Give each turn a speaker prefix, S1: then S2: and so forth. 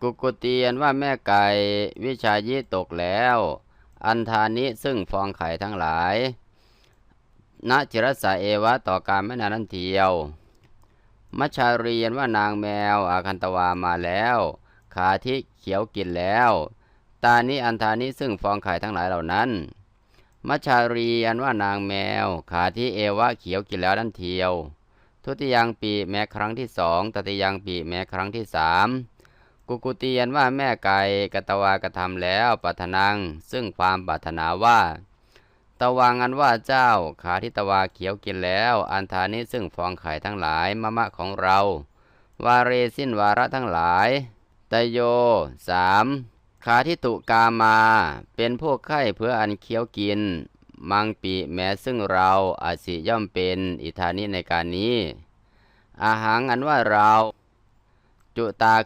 S1: กุกุเตียนว่าแม่ไก่วิชายิตกแล้ว อันธานิซึ่งฟองไข่ทั้งหลายณจิรสาเอวะต่อการไม่นานนั้นเทียว มัชาเรียนว่านางแมวอาคันตวามาแล้ว ขาที่เขียวกินแล้ว ตานี้อันธานี้ซึ่งฟองไข่ทั้งหลายเหล่านั้น มัชชารีอันว่านางแมว ขาที่เอวะเขียวกินแล้วนั่นเทียว ทุติยังปีแม้ครั้งที่สองตติยังปีแม้ครั้งที่สาม กุกุตียนว่าแม่ไก่กตวากระทำแล้วปัทนัง ซึ่งความปรารถนาว่าตะวังอันว่าเจ้าขาที่ตะวาเขียวกินแล้ว อันธานี้ซึ่งฟองไข่ทั้งหลายมะมะของเรา วาเรสิ้นวาระทั้งหลาย ตโยสามขาที่ตุกามา เป็นพวกไข้เพื่ออันเคี้ยวกิน มังปีแม้ซึ่งเราอาจสิย่อมเป็นอิธานิในการนี้ อาหารอันว่าเรา จุตา